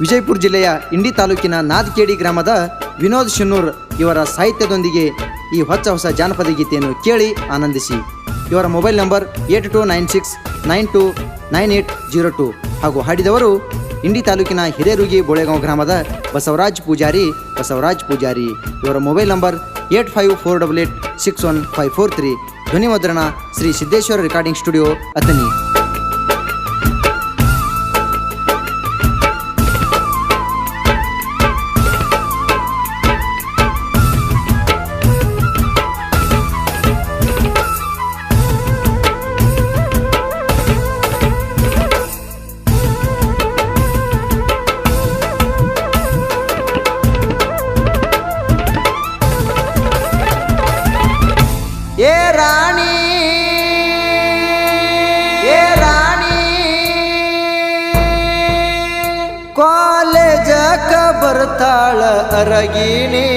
ವಿಜಯಪುರ ಜಿಲ್ಲೆಯ ಇಂಡಿ ತಾಲೂಕಿನ ನಾದಕೇಡಿ ಗ್ರಾಮದ ವಿನೋದ್ ಶಿನ್ನೂರ್ ಇವರ ಸಾಹಿತ್ಯದೊಂದಿಗೆ ಈ ಹೊಸ ಹೊಸ ಜಾನಪದ ಗೀತೆಯನ್ನು ಕೇಳಿ ಆನಂದಿಸಿ. ಇವರ mobile number eight two nine six nine two nine eight zero two ಹಾಗೂ ಹಾಡಿದವರು ಇಂಡಿ ತಾಲೂಕಿನ ಹಿರೇರುಗಿ ಬೋಳೆಗಾಂವ್ ಗ್ರಾಮದ ಬಸವರಾಜ್ ಪೂಜಾರಿ ಬಸವರಾಜ್ ಪೂಜಾರಿ. ಇವರ mobile number eight five four double eight six one five four three. ಧ್ವನಿಮುದ್ರಣ Shri Siddeshwara recording studio Athani. ಕಾಲೇಜಕ ಬರ್ತಾಳ ಅರಗಿಣಿ.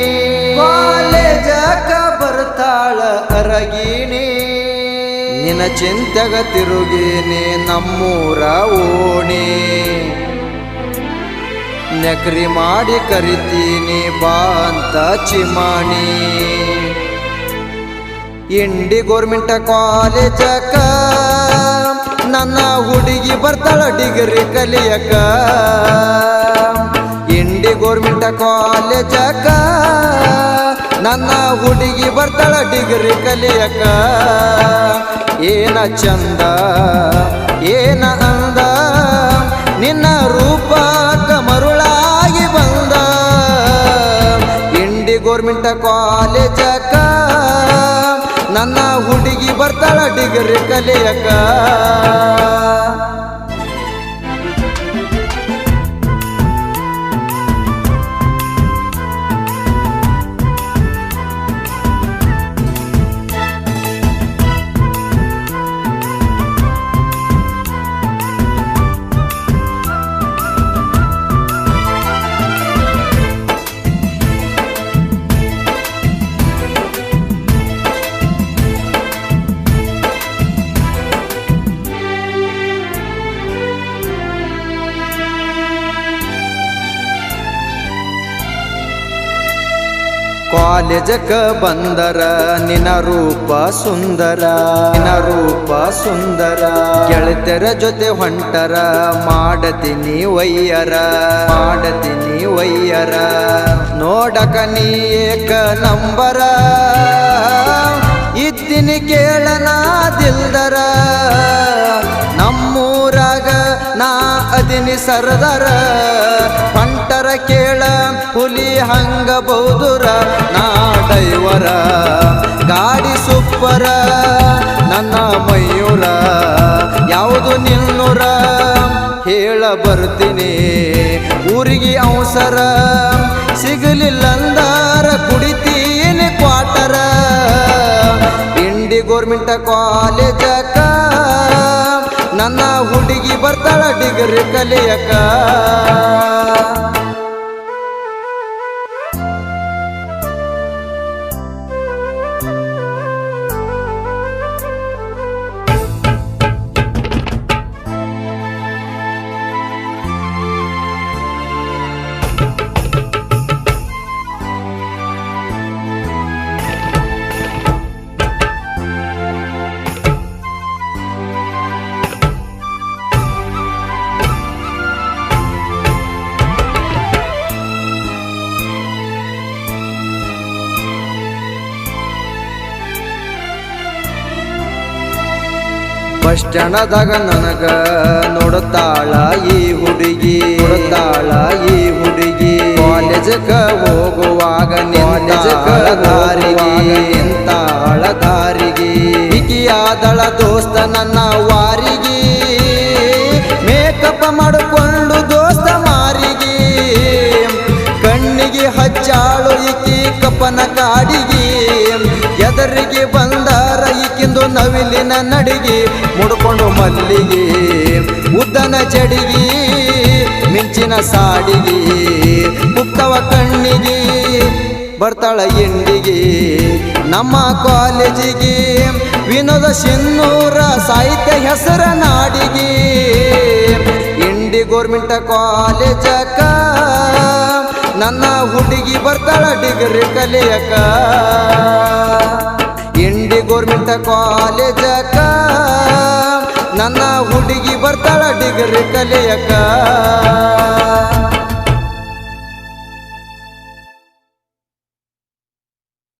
ಕಾಲೇಜಕ ಬರ್ತಾಳ ಅರಗಿಣಿ. ನಿನ್ನ ಚಿಂತೆಗ ತಿರುಗೇನೆ ನಮ್ಮೂರ ಓಣಿ. ನೆಕ್ರಿ ಮಾಡಿ ಕರಿತೀನಿ ಬಾ ಅಂತ ಚಿಮಾಣಿ. ಇಂಡಿ ಗೋರ್ಮೆಂಟ್ ಕಾಲೇಜಕ ನನ್ನ ಹುಡುಗಿ ಬರ್ತಾಳ ಡಿಗ್ರಿ ಕಲಿಯಕ. ಇಂಡಿ ಗೋರ್ಮೆಂಟ್ ಕಾಲೇಜಕ ನನ್ನ ಹುಡುಗಿ ಬರ್ತಾಳ ಡಿಗ್ರಿ ಕಲಿಯಕ. ಏನ ಚಂದ, ಏನ ಅಂದ. ನಿನ್ನ ರೂಪ ಮರುಳಾಗಿ ಬಂದ. ಇಂಡಿ ಗೋರ್ಮೆಂಟ್ ಕಾಲೇಜಕ ನನ್ನ ಹುಡುಗಿ ಬರ್ತಾಳ ಡಿಗ್ರಿ ಕಲಿಯಕ. ಕಾಲೇಜಕ ಬಂದರ ನಿನ ರೂಪ ಸುಂದರ ನಿನ ರೂಪ ಸುಂದರ. ಗೆಳತರ ಜೊತೆ ಹೊಂಟರ, ಮಾಡತೀನಿ ವೈಯ್ಯರ ಮಾಡತೀನಿ ವೈಯ್ಯರ ನೋಡಕ ನೀ ಏಕ ನಂಬರ, ಇದ್ದೀನಿ ಕೇಳನ ದಿಲ್ದರ. ನಮ್ಮೂರಾಗ ನಾ ಅದಿನಿ ಸರದರ. ನನ್ನ ಮಯೂರ, ಯಾವುದು ನಿನ್ನೂರ ಹೇಳ ಬರ್ತೀನಿ. ಊರಿಗೆ ಅವಸರ ಸಿಗಲಿಲ್ಲಂದಾರ, ಕುಡಿತೀನಿ ಕ್ವಾಟರ. ಇಂಡಿ ಗೋರ್ಮೆಂಟ್ ಕಾಲೇಜಕ ನನ್ನ ಹುಡುಗಿ ಬರ್ತಾಳ ಡಿಗ್ರಿ ಕಲಿಯಕ ಬಸ್ ನನಗ ನೋಡುತ್ತಾಳ ಈ ಹುಡುಗಿ. ನೋಡುತ್ತಾಳ ಈ ಹುಡುಗಿ. ಕಾಲೇಜಕ ಹೋಗುವಾಗ ಕಾಲೇಜಕ ದಾರಿಗೆ. ನಿಂತಾಳ ದಾರಿಗೆ. ಬಿಗಿಯಾದಳ ದೋಸ್ತ ನನ್ನ ವಾರಿಗೆ. ಮೇಕಪ್ ಮಾಡಿಕೊಂಡು ದೋಸ್ತ ಮಾರಿಗೆ. ಕಣ್ಣಿಗೆ ಹಚ್ಚಾಳು ಈಕಿ ಕಪ್ಪನ ಕಾಡಿಗೆ. ಎದರಿಗೆ ಬಂದಾರ ಈಕಿಂದು ನವಿಲಿನ ನಡಿಗೆ. ಮಲ್ಲಿಗೆ, ಉದ್ದನ ಚಡಿವಿ ಮಿಂಚಿನ ಸಾಡಿಗೆ ಮುಕ್ತವ ಕಣ್ಣಿಗೆ, ಬರ್ತಾಳ ಎಂಡಿಗೆ. ನಮ್ಮ ಕಾಲೇಜಿಗೆ ವಿನೋದ ಶಿನ್ನೂರ ಸಾಹಿತ್ಯ ಹೆಸರ ನಾಡಿಗೆ. ಇಂಡಿ ಗೋರ್ಮೆಂಟ್ ಕಾಲೇಜಕ ನನ್ನ ಹುಡುಗಿ ಬರ್ತಾಳ ಡಿಗ್ರಿ ಕಲಿಯಕ ಇಂಡಿ ಗೋರ್ಮೆಂಟ್ ಕಾಲೇಜಕ ನನ್ನ ಹುಡುಗಿ ಬರ್ತಾಳ ಡಿಗ್ರಿ ಕಲಿಯಕ